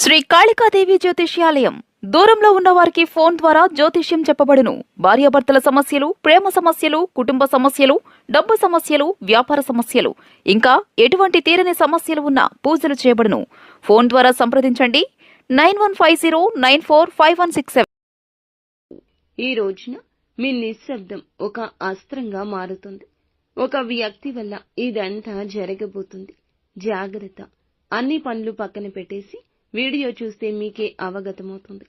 శ్రీ కాళికాదేవి జ్యోతిష్యాలయం. దూరంలో ఉన్న వారికి ఫోన్ ద్వారా జ్యోతిష్యం చెప్పబడును. భార్యాభర్తల సమస్యలు ప్రేమ సమస్యలు కుటుంబ సమస్యలు డబ్బు సమస్యలు వ్యాపార సమస్యలు. ఇంకా ఎటువంటి తీరని సమస్యలు ఉన్నా పూజలు చేయబడును. ఫోన్ ద్వారా సంప్రదించండి. Nine one five zero nine four five one six seven. ఈ రోజున మీ నిశ్శబ్దం ఒక అస్త్రంగా మారుతుంది. ఒక వ్యక్తి వల్ల ఇదంతా జరగబోతుంది. జాగ్రత్త. అన్ని పనులు పక్కన పెట్టేసి వీడియో చూస్తే మీకే అవగతమవుతుంది.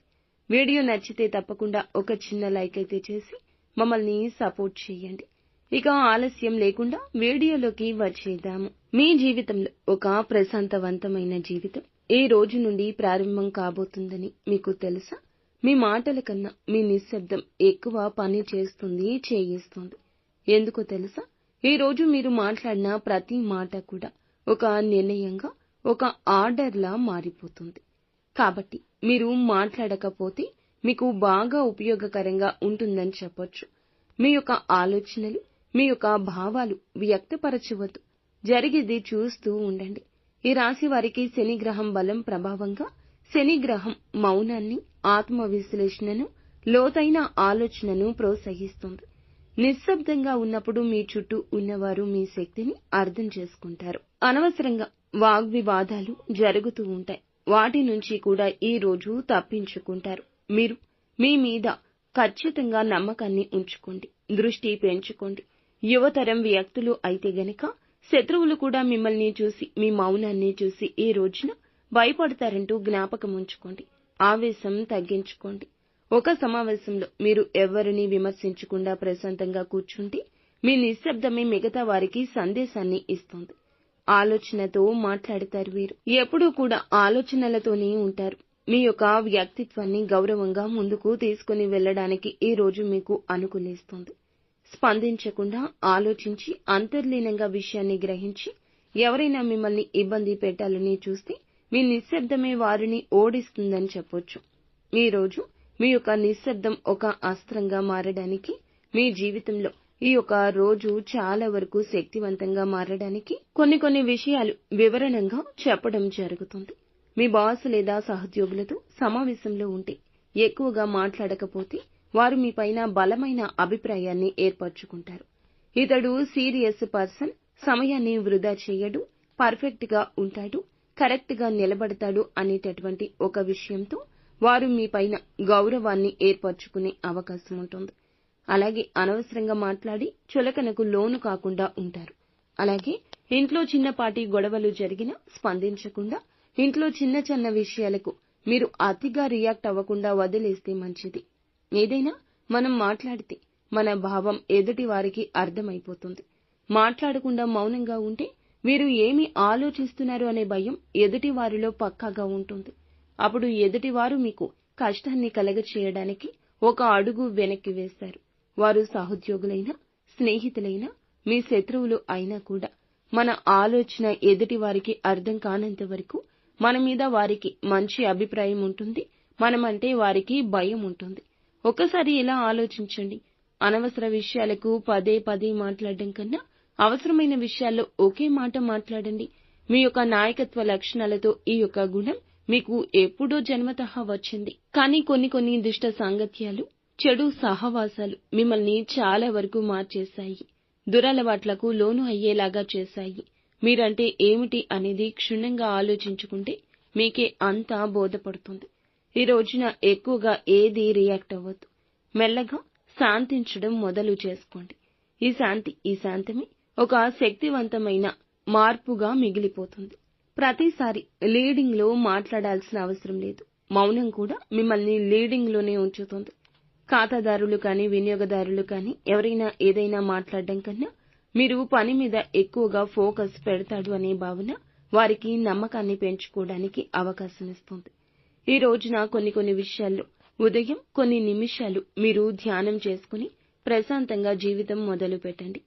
వీడియో నచ్చితే తప్పకుండా ఒక చిన్న లైక్ అయితే చేసి మమ్మల్ని సపోర్ట్ చేయండి. ఇక ఆలస్యం లేకుండా వీడియోలోకి వచ్చేద్దాము. మీ జీవితంలో ఒక ప్రశాంతవంతమైన జీవితం ఈ రోజు నుండి ప్రారంభం కాబోతుందని మీకు తెలుసా? మీ మాటల కన్నా మీ నిశ్శబ్దం ఎక్కువ పని చేస్తుంది చేయిస్తుంది. ఎందుకో తెలుసా? ఈ రోజు మీరు మాట్లాడిన ప్రతి మాట కూడా ఒక నిర్ణయంగా ఒక ఆర్డర్లా మారిపోతుంది. కాబట్టి మీరు మాట్లాడకపోతే మీకు బాగా ఉపయోగకరంగా ఉంటుందని చెప్పొచ్చు. మీ యొక్క ఆలోచనలు మీ యొక్క భావాలు వ్యక్తపరచవద్దు. జరిగేది చూస్తూ ఉండండి. ఈ రాశి వారికి శని గ్రహం బలం ప్రభావంగా శని గ్రహం మౌనాన్ని ఆత్మ విశ్లేషణను లోతైన ఆలోచనను ప్రోత్సహిస్తుంది. నిశ్శబ్దంగా ఉన్నప్పుడు మీ చుట్టూ ఉన్నవారు మీ శక్తిని అర్థం చేసుకుంటారు. అనవసరంగా వాగ్వివాదాలు జరుగుతూ ఉంటాయి. వాటి నుంచి కూడా ఈ రోజు తప్పించుకుంటారు. మీరు మీ మీద ఖచ్చితంగా నమ్మకాన్ని ఉంచుకోండి. దృష్టి పెంచుకోండి. యువతరం వ్యక్తులు అయితే గనక శత్రువులు కూడా మిమ్మల్ని చూసి మీ మౌనాన్ని చూసి ఈ రోజున భయపడతారంటూ జ్ఞాపకం ఉంచుకోండి. ఆవేశం తగ్గించుకోండి. ఒక సమావేశంలో మీరు ఎవరిని విమర్శించకుండా ప్రశాంతంగా కూర్చుంటే మీ నిశ్శబ్దమే మిగతా వారికి సందేశాన్ని ఇస్తుంది. ఆలోచనతో మాట్లాడతారు వీరు. ఎప్పుడూ కూడా ఆలోచనలతోనే ఉంటారు. మీ యొక్క వ్యక్తిత్వాన్ని గౌరవంగా ముందుకు తీసుకుని వెళ్ళడానికి ఈ రోజు మీకు అనుకునేస్తుంది స్పందించకుండా ఆలోచించి అంతర్లీనంగా విషయాన్ని గ్రహించి ఎవరైనా మిమ్మల్ని ఇబ్బంది పెట్టాలని చూస్తే మీ నిశ్శబ్దమే వారిని ఓడిస్తుందని చెప్పొచ్చు. ఈ రోజు మీ యొక్క నిశ్శబ్దం ఒక అస్త్రంగా మారడానికి మీ జీవితంలో ఈ యొక్క రోజు చాలా వరకు శక్తివంతంగా మారడానికి కొన్ని కొన్ని విషయాలు వివరణంగా చెప్పడం జరుగుతుంది. మీ బాస్ లేదా సహోద్యోగులతో సమావేశంలో ఉంటే ఎక్కువగా మాట్లాడకపోతే వారు మీ పైన బలమైన అభిప్రాయాన్ని ఏర్పరచుకుంటారు. ఇతడు సీరియస్ పర్సన్ సమయాన్ని వృధా చేయడు పర్ఫెక్ట్గా ఉంటాడు కరెక్ట్గా నిలబడతాడు అనేటటువంటి ఒక విషయంతో వారు మీ పైన గౌరవాన్ని ఏర్పరచుకునే అవకాశం ఉంటుంది. అలాగే అనవసరంగా మాట్లాడి చులకనకు లోను కాకుండా ఉంటారు. అలాగే ఇంట్లో చిన్నపాటి గొడవలు జరిగినా స్పందించకుండా ఇంట్లో చిన్న చిన్న విషయాలకు మీరు అతిగా రియాక్ట్ అవ్వకుండా వదిలేస్తే మంచిది. ఏదైనా మనం మాట్లాడితే మన భావం ఎదుటి వారికి అర్థమైపోతుంది. మాట్లాడకుండా మౌనంగా ఉంటే వీరు ఏమి ఆలోచిస్తున్నారు అనే భయం ఎదుటి వారిలో పక్కాగా ఉంటుంది. అప్పుడు ఎదుటివారు మీకు కష్టాన్ని కలగచేయడానికి ఒక అడుగు వెనక్కి వేస్తారు. వారు సహోద్యోగులైనా స్నేహితులైనా మీ శత్రువులు అయినా కూడా మన ఆలోచన ఎదుటి వారికి అర్థం కానంత వరకు మన మీద వారికి మంచి అభిప్రాయం ఉంటుంది మనమంటే వారికి భయం ఉంటుంది. ఒకసారి ఇలా ఆలోచించండి. అనవసర విషయాలకు పదే పదే మాట్లాడడం కన్నా అవసరమైన విషయాల్లో ఒకే మాట మాట్లాడండి. మీ యొక్క నాయకత్వ లక్షణాలతో ఈ యొక్క గుణం మీకు ఎప్పుడో జన్మతః వచ్చింది. కానీ కొన్ని కొన్ని దుష్ట సాంగత్యాలు చెడు సహవాసాలు మిమ్మల్ని చాలా వరకు మార్చేశాయి. దురలవాట్లకు లోను అయ్యేలాగా చేశాయి. మీరంటే ఏమిటి అనేది క్షుణ్ణంగా ఆలోచించుకుంటే మీకే అంతా బోధపడుతుంది. ఈ రోజున ఎక్కువగా ఏది రియాక్ట్ అవ్వద్దు. మెల్లగా శాంతించడం మొదలు చేసుకోండి. ఈ శాంతి ఈ శాంతమే ఒక శక్తివంతమైన మార్పుగా మిగిలిపోతుంది. ప్రతిసారి లీడింగ్లో మాట్లాడాల్సిన అవసరం లేదు. మౌనం కూడా మిమ్మల్ని లీడింగ్లోనే ఉంచుతుంది. ఖాతాదారులు కానీ వినియోగదారులు కానీ ఎవరైనా ఏదైనా మాట్లాడడం కన్నా మీరు పని మీద ఎక్కువగా ఫోకస్ పెడతాడు అనే భావన వారికి నమ్మకాన్ని పెంచుకోవడానికి అవకాశం ఇస్తుంది. ఈ రోజున కొన్ని కొన్ని విషయాల్లో ఉదయం కొన్ని నిమిషాలు మీరు ధ్యానం చేసుకుని ప్రశాంతంగా జీవితం మొదలు పెట్టండి.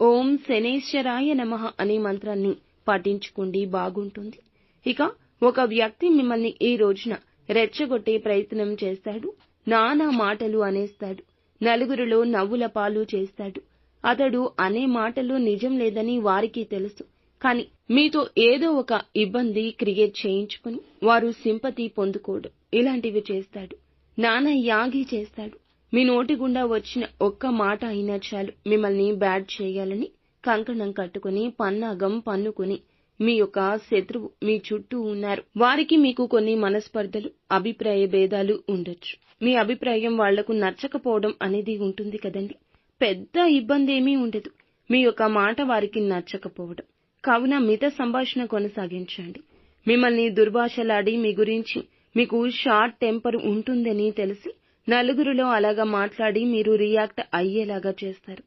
ఓం శనేశ్వరాయ నమః అనే మంత్రాన్ని పఠించుకోండి బాగుంటుంది. ఇక ఒక వ్యక్తి మిమ్మల్ని ఈ రోజున రెచ్చగొట్టే ప్రయత్నం చేస్తాడు. నానా మాటలు అనేస్తాడు. నలుగురిలో నవ్వుల పాలు చేస్తాడు. అతడు అనే మాటలు నిజం లేదని వారికి తెలుసు. కానీ మీతో ఏదో ఒక ఇబ్బంది క్రియేట్ చేయించుకుని వారు సింపతి పొందుకోవడం ఇలాంటివి చేస్తాడు. నాన్న యాగి చేస్తాడు. మీ నోటి గుండా వచ్చిన ఒక్క మాట అయినా చాలు. మిమ్మల్ని బ్యాడ్ చేయాలని కంకణం కట్టుకుని పన్నాగం పన్నుకుని మీ యొక్క శత్రువు మీ చుట్టూ ఉన్నారు. వారికి మీకు కొన్ని మనస్పర్ధలు అభిప్రాయ భేదాలు ఉండొచ్చు. మీ అభిప్రాయం వాళ్ళకు నచ్చకపోవడం అనేది ఉంటుంది కదండి. పెద్ద ఇబ్బంది ఏమీ ఉండదు. మీ యొక్క మాట వారికి నచ్చకపోవడం. కావున మిత సంభాషణ కొనసాగించండి. మిమ్మల్ని దుర్భాషలాడి మీ గురించి మీకు షార్ట్ టెంపర్ ఉంటుందని తెలిసి నలుగురిలో అలాగా మాట్లాడి మీరు రియాక్ట్ అయ్యేలాగా చేస్తారు.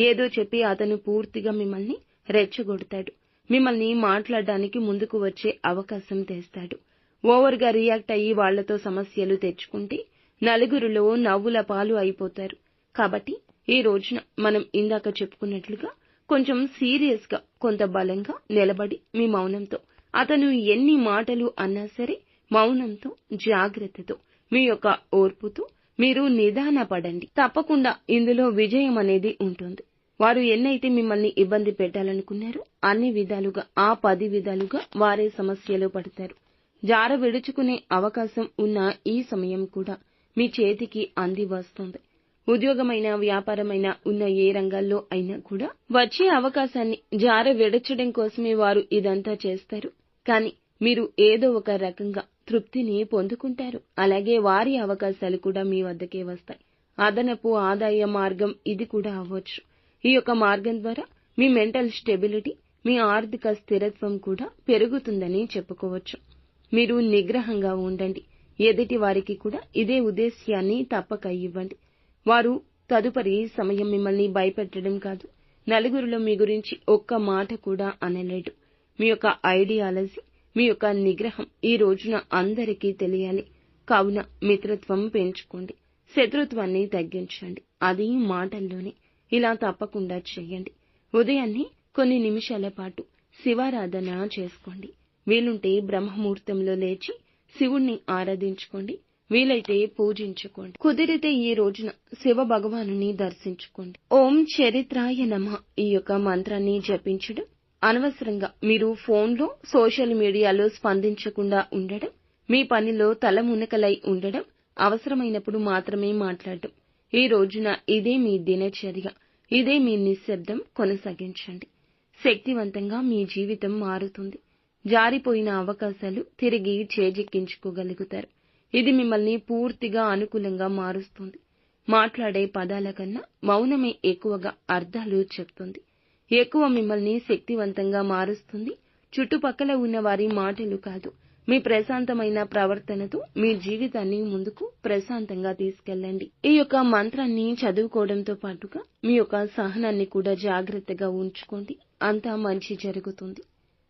ఏదో చెప్పి అతను పూర్తిగా మిమ్మల్ని రెచ్చగొడతాడు. మిమ్మల్ని మాట్లాడడానికి ముందుకు వచ్చే అవకాశం తెస్తాడు. ఓవర్గా రియాక్ట్ అయ్యి వాళ్ళతో సమస్యలు తెచ్చుకుంటే నలుగురిలో నవ్వుల పాలు అయిపోతారు. కాబట్టి ఈ రోజున మనం ఇందాక చెప్పుకున్నట్లుగా కొంచెం సీరియస్గా కొంత బలంగా నిలబడి మీ మౌనంతో అతను ఎన్ని మాటలు అన్నా సరే మౌనంతో జాగ్రత్తతో మీ యొక్క ఓర్పుతో మీరు నిదానపడండి. తప్పకుండా ఇందులో విజయం అనేది ఉంటుంది. వారు ఎన్నైతే మిమ్మల్ని ఇబ్బంది పెట్టాలనుకున్నారో అన్ని విధాలుగా ఆ పది విధాలుగా వారే సమస్యలో పడతారు. జార విడుచుకునే అవకాశం ఉన్న ఈ సమయం కూడా మీ చేతికి అంది వస్తుంది ఉద్యోగమైన వ్యాపారమైన ఉన్న ఏ రంగాల్లో అయినా కూడా వచ్చే అవకాశాన్ని జార విడచడం కోసమే వారు ఇదంతా చేస్తారు. కానీ మీరు ఏదో ఒక రకంగా తృప్తిని పొందుకుంటారు. అలాగే వారి అవకాశాలు కూడా మీ వద్దకే వస్తాయి. అదనపు ఆదాయ మార్గం ఇది కూడా అవ్వచ్చు. ఈ యొక్క మార్గం ద్వారా మీ మెంటల్ స్టెబిలిటీ మీ ఆర్థిక స్థిరత్వం కూడా పెరుగుతుందని చెప్పుకోవచ్చు. మీరు నిగ్రహంగా ఉండండి. ఎదుటి వారికి కూడా ఇదే ఉద్దేశ్యాన్ని తప్పక ఇవ్వండి. వారు తదుపరి సమయం మిమ్మల్ని భయపెట్టడం కాదు. నలుగురిలో మీ గురించి ఒక్క మాట కూడా అనలేడు మీ యొక్క ఐడియాలజీ మీ యొక్క నిగ్రహం ఈ రోజున అందరికీ తెలియాలి. కావున మిత్రత్వం పెంచుకోండి. శత్రుత్వాన్ని తగ్గించండి. అది మాటల్లోనే. ఇలా తప్పకుండా చేయండి ఉదయాన్నే కొన్ని నిమిషాల పాటు శివారాధన చేసుకోండి. వీలుంటే బ్రహ్మముహూర్తంలో లేచి శివుణ్ణి ఆరాధించుకోండి. వీలైతే పూజించుకోండి. కుదిరితే ఈ రోజున శివ భగవానుని దర్శించుకోండి. ఓం చరిత్రాయ నమ ఈ యొక్క మంత్రాన్ని జపించడం. అనవసరంగా మీరు ఫోన్లో సోషల్ మీడియాలో స్పందించకుండా ఉండడం మీ పనిలో తలమునకలై ఉండడం అవసరమైనప్పుడు మాత్రమే మాట్లాడడం ఈ రోజున ఇదే మీ దినచర్య ఇదే మీ నిశ్శబ్దం కొనసాగించండి. శక్తివంతంగా మీ జీవితం మారుతుంది. జారిపోయిన అవకాశాలు తిరిగి చేజిక్కించుకోగలుగుతారు. ఇది మిమ్మల్ని పూర్తిగా అనుకూలంగా మారుస్తుంది. మాట్లాడే పదాల కన్నా మౌనమే ఎక్కువగా అర్థాలు చెప్తుంది. ఎక్కువ మిమ్మల్ని శక్తివంతంగా మారుస్తుంది. చుట్టుపక్కల ఉన్న వారి మాటలు కాదు. మీ ప్రశాంతమైన ప్రవర్తనతో మీ జీవితాన్ని ముందుకు ప్రశాంతంగా తీసుకెళ్ళండి. ఈ యొక్క మంత్రాన్ని చదువుకోవడంతో పాటుగా మీ యొక్క సహనాన్ని కూడా జాగ్రత్తగా ఉంచుకోండి. అంతా మంచి జరుగుతుంది.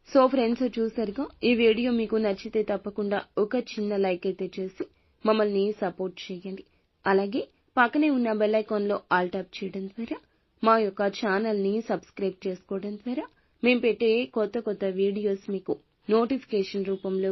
సో ఫ్రెండ్స్ చూసారుగా ఈ వీడియో మీకు నచ్చితే తప్పకుండా ఒక చిన్న లైక్ అయితే చేసి మమ్మల్ని సపోర్ట్ చేయండి. అలాగే పక్కనే ఉన్న బెల్ ఐకాన్లో ఆల్ టాప్ చేయడం ద్వారా మా యొక్క ఛానల్ని సబ్స్క్రైబ్ చేసుకోవడం ద్వారా మేము పెట్టే కొత్త కొత్త వీడియోస్ మీకు నోటిఫికేషన్ రూపంలో